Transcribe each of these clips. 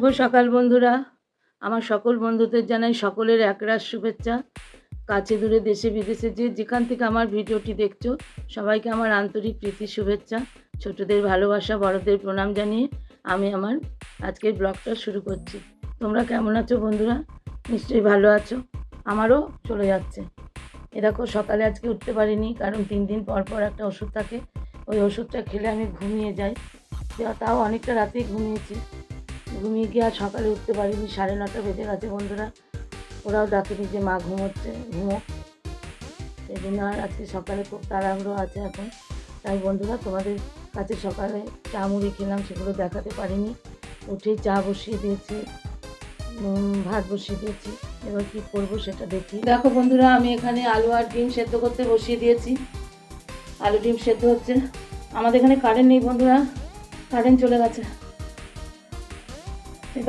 শুভ সকাল বন্ধুরা। আমার সকল বন্ধুদের জানাই সকলের একরাশ শুভেচ্ছা। কাছে দূরে দেশে বিদেশে যে যেখান থেকে আমার ভিডিওটি দেখছ, সবাইকে আমার আন্তরিক প্রীতি, শুভেচ্ছা, ছোটদের ভালোবাসা, বড়দের প্রণাম জানিয়ে আমি আমার আজকের ব্লগটা শুরু করছি। তোমরা কেমন আছো বন্ধুরা? নিশ্চয়ই ভালো আছো। আমারও চলে যাচ্ছে। এ দেখো, সকালে আজকে উঠতে পারিনি, কারণ তিন দিন পর পর একটা ওষুধ থাকে। ওই ওষুধটা খেলে আমি ঘুমিয়ে যাই। তাও অনেকটা রাতেই ঘুমিয়েছি। ঘুমিয়ে গিয়ে আর সকালে উঠতে পারিনি, সাড়ে নটা বেজে গেছে বন্ধুরা। ওরাও ডাকেনি যে মা ঘুমোচ্ছে, ঘুমো। সেই জন্য আর আজকে সকালে খুব তাড়াহুড়ো আছে এখন। তাই বন্ধুরা, তোমাদের কাছে সকালে চা মুড়ি খেলাম, সেগুলো দেখাতে পারিনি। উঠে চা বসিয়ে দিয়েছি ভাত বসিয়ে দিয়েছি। এবার কি করব সেটা দেখি। দেখো বন্ধুরা, আমি এখানে আলু আর ডিম সেদ্ধ করতে বসিয়ে দিয়েছি। আলু ডিম সেদ্ধ হচ্ছে। আমাদের এখানে কারেন্ট নেই বন্ধুরা কারেন্ট চলে গেছে।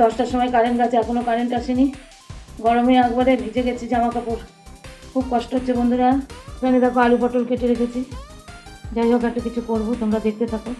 দশটার সময় কারেন্ট গেছে এখনও কারেন্ট আসেনি। গরমে একবারে ভিজে গেছি জামা কাপড়। খুব কষ্ট হচ্ছে বন্ধুরা। এখানে দেখো আলু পটল কেটে রেখেছি। যাই হোক, একটা কিছু করব, তোমরা দেখতে থাকো।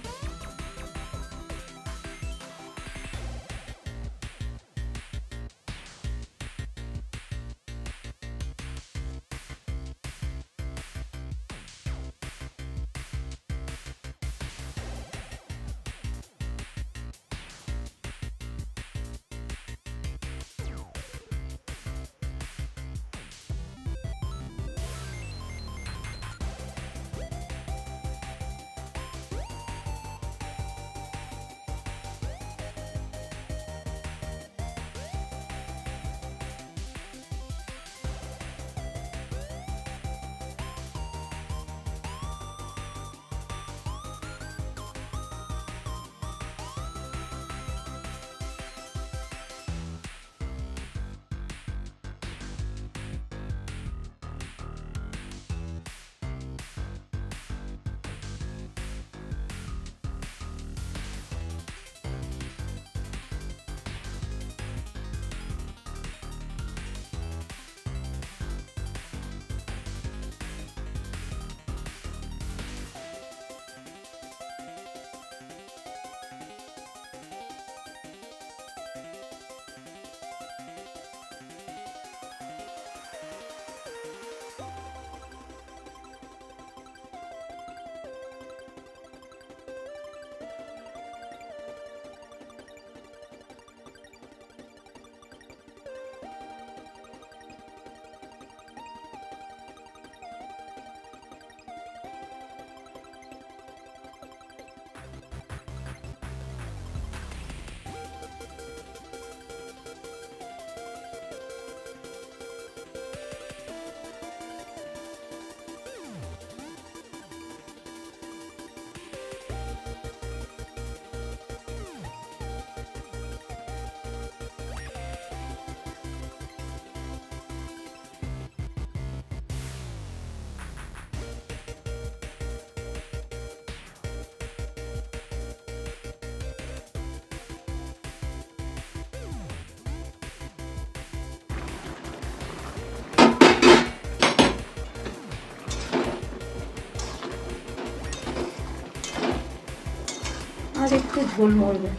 আর একটু ঝোল মরবে।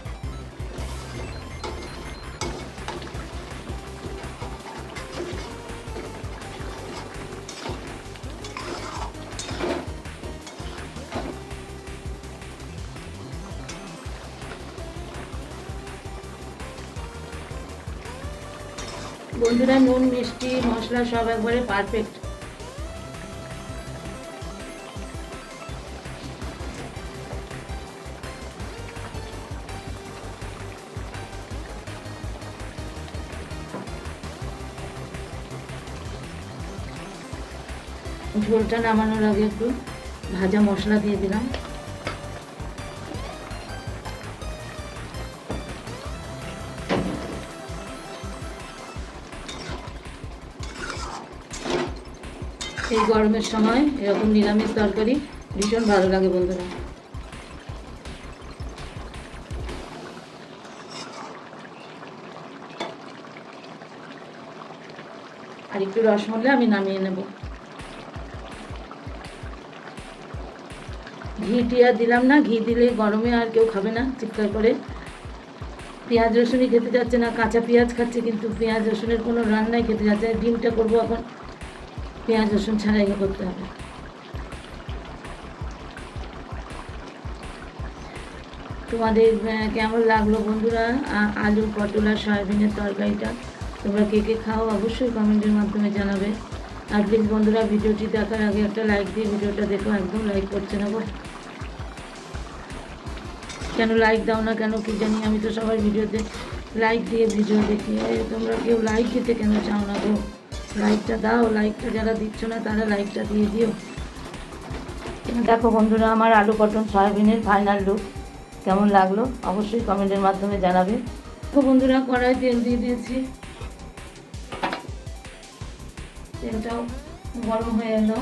বন্ধুরা নুন মিষ্টি মশলা সব একবারে পারফেক্ট ঝোলটা নামানোর আগে একটু ভাজা মশলা দিয়ে দিলাম। এই গরমের সময় এরকম নিরামিষ তরকারি ভীষণ ভালো লাগে বন্ধুরা। আর একটু রস মরলে আমি নামিয়ে নেব। ঘি আর দিলাম না, ঘি দিলে গরমে আর কেউ খাবে না, চিৎকার করে। পেঁয়াজ রসুনই খেতে যাচ্ছে না, কাঁচা পেঁয়াজ খাচ্ছে কিন্তু পেঁয়াজ রসুনের কোনো রান্নাই খেতে যাচ্ছে না, ডিমটা করব এখন। পেঁয়াজ রসুন ছাড়াই করতে হবে। তোমাদের কেমন লাগল বন্ধুরা? আলু, পটল আর সয়াবিনের তরকারিটা তোমরা কে কে খাও অবশ্যই কমেন্টের মাধ্যমে জানাবে। আর প্লিজ বন্ধুরা, ভিডিওটি দেখার আগে একটা লাইক দিয়ে ভিডিওটা দেখো, একদম লাইক করছে না কেন লাইক দাও না কেন কি জানি আমি তো সবার ভিডিওতে লাইক দিয়ে ভিডিও দেখি। তোমরা কেউ লাইক দিতে কেন চাও না গো? লাইকটা দাও লাইকটা যারা দিচ্ছ না তারা লাইকটা দিয়ে দিও। দেখো বন্ধুরা আমার আলু পটল সয়াবিনের ফাইনাল লুক কেমন লাগল? অবশ্যই কমেন্টের মাধ্যমে জানাবে। তো বন্ধুরা কড়াই তেল দিয়ে দিয়েছি। তেলটাও গরম হয়ে এলো।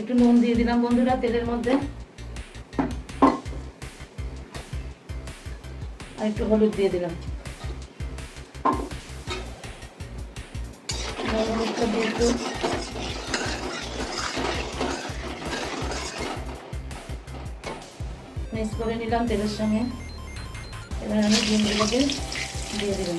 একটু নুন দিয়ে দিলাম বন্ধুরা তেলের মধ্যে। আর একটু হলুদ দিয়ে দিলাম। হলুদটা দিয়ে মিক্স করে নিলাম তেলের সঙ্গে। এবার আমি ডিমগুলোকে দিয়ে দিলাম।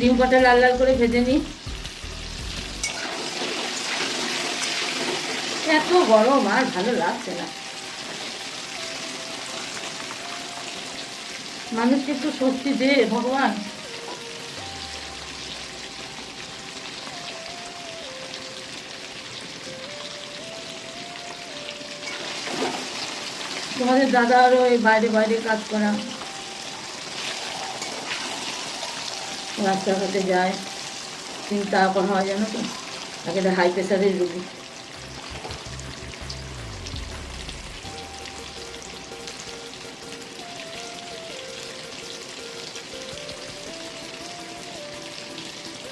ডিম কটা লাল লাল করে ভেজে নিই। এত গরম আর ভালো লাগছে না। মানুষকে একটু স্বস্তি দে ভগবান। তোমাদের দাদা আরও এই বাইরে বাইরে কাজ করা। রাস্তাঘাটে যায়। চিন্তা করা হয় জানো তো? তাকে হাই প্রেশারের রুগী।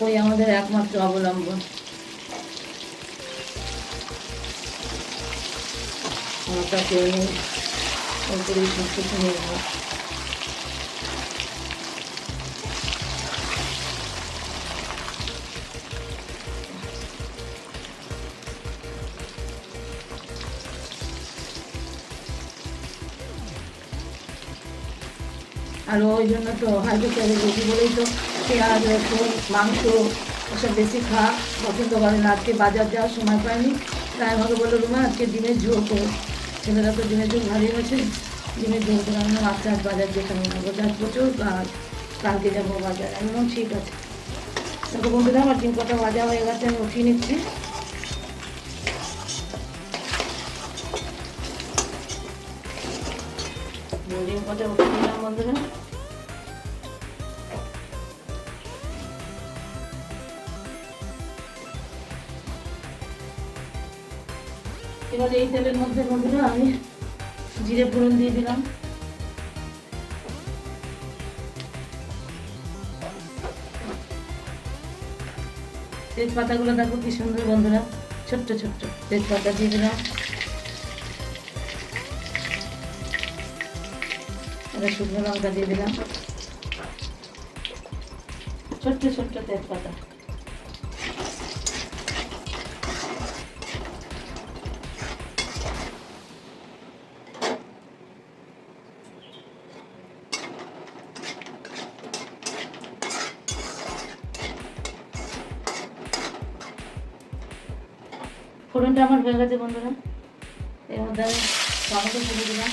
ওই আমাদের একমাত্র অবলম্বন। আমার কেউ নেই। ওর করেই সব নির্ভর। আর ওই জন্য তো প্রেশারে বেশি বলেই তো পেঁয়াজ, রসুন, মাংস, ওসব বেশি খাওয়া পছন্দ করে না, আজকে বাজার যাওয়ার সময় পায়নি তাই আমাকে বলল, রুমা, আজকে ডিমের ঝোল করো। ছেলেরা তো ডিমের ঝোল ভালোই হয়েছে ডিমের ঝোল করে আমি আচ্ছা আজ বাজার হবে না আজ প্রচুর কালকে যাব বাজার। আমি ঠিক আছে। দেখো বন্ধুরা, আমার ডিম কটা ভাজা হয়ে গেছে, আমি উঠিয়ে নিচ্ছি। ডিম কটা উঠিয়ে নিলাম বন্ধুরা। এবার এই তেলের মধ্যে বন্ধুরা আমি জিরে ফোড়ন দিয়ে দিলাম। তেজপাতাগুলো দেখো কি সুন্দর বন্ধুরা। ছোট্ট ছোট্ট তেজপাতা দিয়ে দিলাম। এবার শুকনো লঙ্কা দিয়ে দিলাম। ছোট্ট ছোট্ট তেজপাতা। ফোড়নটা আমার হয়ে গেছে বন্ধুরা। এর মধ্যে আমি টমেটো ফেলে দিলাম।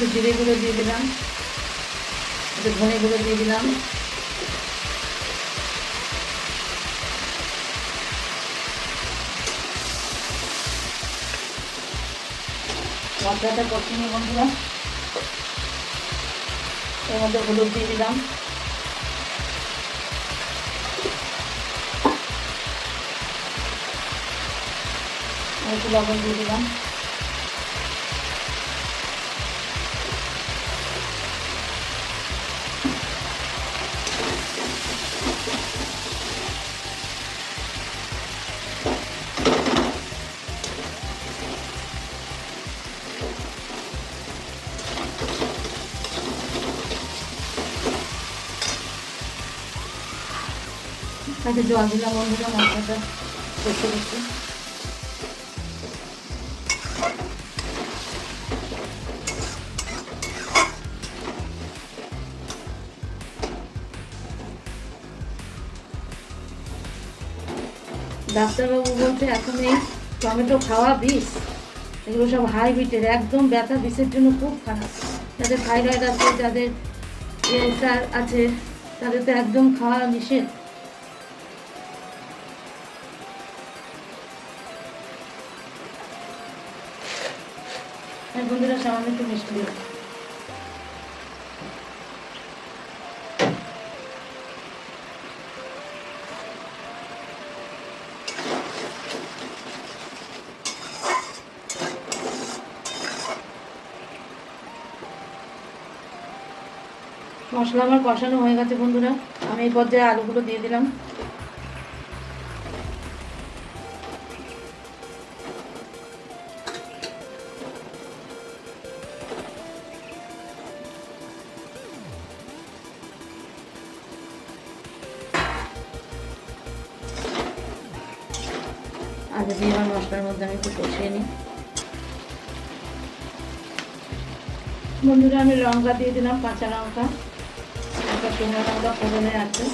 একটু জিরে গুঁড়ো দিয়ে দিলাম, একটু ধনে গুঁড়ো দিয়ে দিলাম। মশলাটা কষিয়ে বন্ধুরা। এর মধ্যে হলুদ দিয়ে দিলাম। লবণ দিয়ে দিলাম। তাতে জল দিলাম বন্ধুরা মশলাটা করতে করতে ডাক্তারবাবু বলছে, এখন এই টমেটো খাওয়া বিষ। এগুলো সব হাইব্রিডের একদম ব্যথা বিষের জন্য খুব খারাপ। যাদের থাইরয়েড আছে, যাদের আছে, তাদের তো একদম খাওয়া নিষেধ বন্ধুরা সামান্য একটু মিষ্টি মশলা আমার কষানো হয়ে গেছে বন্ধুরা। আমি এই পর্যায়ে আলুগুলো দিয়ে দিলাম। বন্ধুরা, আমি লঙ্কা দিয়ে দিলাম, কাঁচা লঙ্কা। একটা শুকনো লঙ্কা ফোড়নে আছে।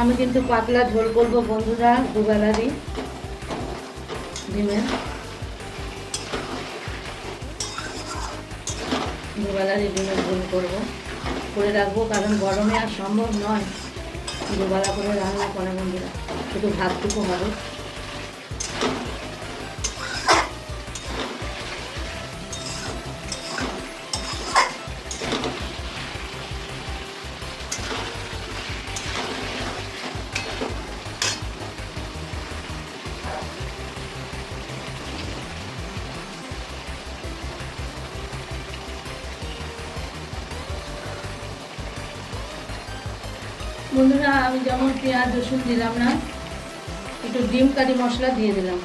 আমি কিন্তু পাতলা ঝোল করব বন্ধুরা দুবেলারই ডিমের দুবেলারই ডিমের ঝোল করব। করে রাখব, কারণ গরমে আর সম্ভব নয় দুবেলা করে রান্না করা বন্ধুরা। শুধু ভাতটুকু হবে। বন্ধুরা আমি যেমন পেঁয়াজ রসুন দিলাম না একটু ডিম কারি মশলা দিয়ে দিলাম।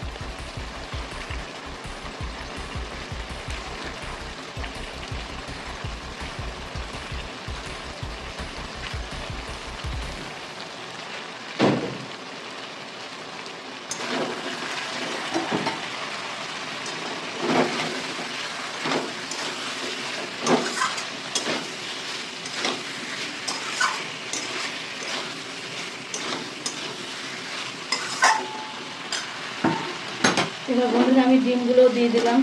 এবার বন্ধুরা, আমি ডিমগুলো দিয়ে দিলাম।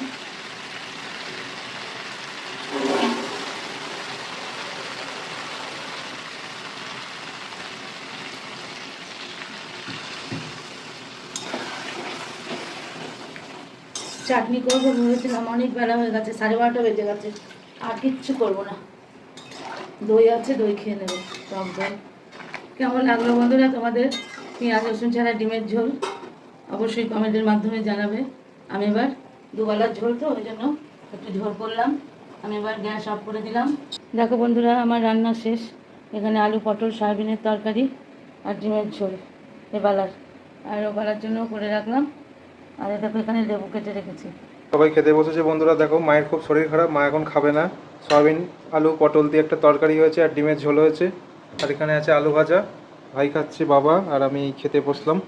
চাটনি করব, ভেবেছিলাম অনেক বেলা হয়ে গেছে, সাড়ে বারোটা বেজে গেছে। আর কিচ্ছু করব না। দই আছে, দই খেয়ে নেব। টক দই। কেমন লাগল বন্ধুরা তোমাদের? পেঁয়াজ, রসুন ছাড়া ডিমের ঝোল। অবশ্যই কমেন্টের মাধ্যমে জানাবে। আমি এবার দুবেলার ঝোল তো, ওই জন্য একটু ঝোল করলাম। আমি এবার গ্যাস অফ করে দিলাম। দেখো বন্ধুরা, আমার রান্না শেষ। এখানে আলু, পটল, সয়াবিনের তরকারি আর ডিমের ঝোল এবেলার আর ওবেলার জন্য করে রাখলাম। আর এটা এখানে লেবু কেটে রেখেছি। সবাই খেতে বসেছে বন্ধুরা, দেখো মায়ের খুব শরীর খারাপ, মা এখন খাবে না। সয়াবিন, আলু, পটল দিয়ে একটা তরকারি হয়েছে আর ডিমের ঝোল হয়েছে। আর এখানে আছে আলু ভাজা। ভাই খাচ্ছে বাবা, আর আমি খেতে বসলাম।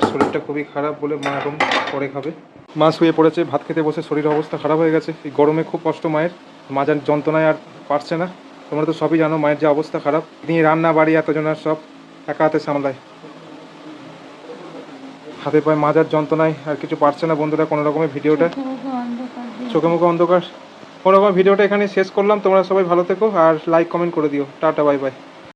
মায়ের শরীরটা খুবই খারাপ বলে মা এখন পরে খাবে। মা শুয়ে পড়েছে ভাত খেতে বসে শরীর অবস্থা খারাপ হয়ে গেছে। এই গরমে খুব কষ্ট মায়ের। মাজার যন্ত্রণায় আর পারছে না। তোমরা তো সবই জানো মায়ের যে অবস্থা খারাপ। তিনি রান্না বাড়ি এতজনের সব একা হাতে সামলায়। হাতে পায়ে মাজার যন্ত্রণায় আর কিছু পারছে না বন্ধুরা কোনো রকমের ভিডিওটা। চোখে মুখে অন্ধকার কোনো রকম ভিডিওটা এখানে শেষ করলাম। তোমরা সবাই ভালো থেকো আর লাইক কমেন্ট করে দিও। Tata bye bye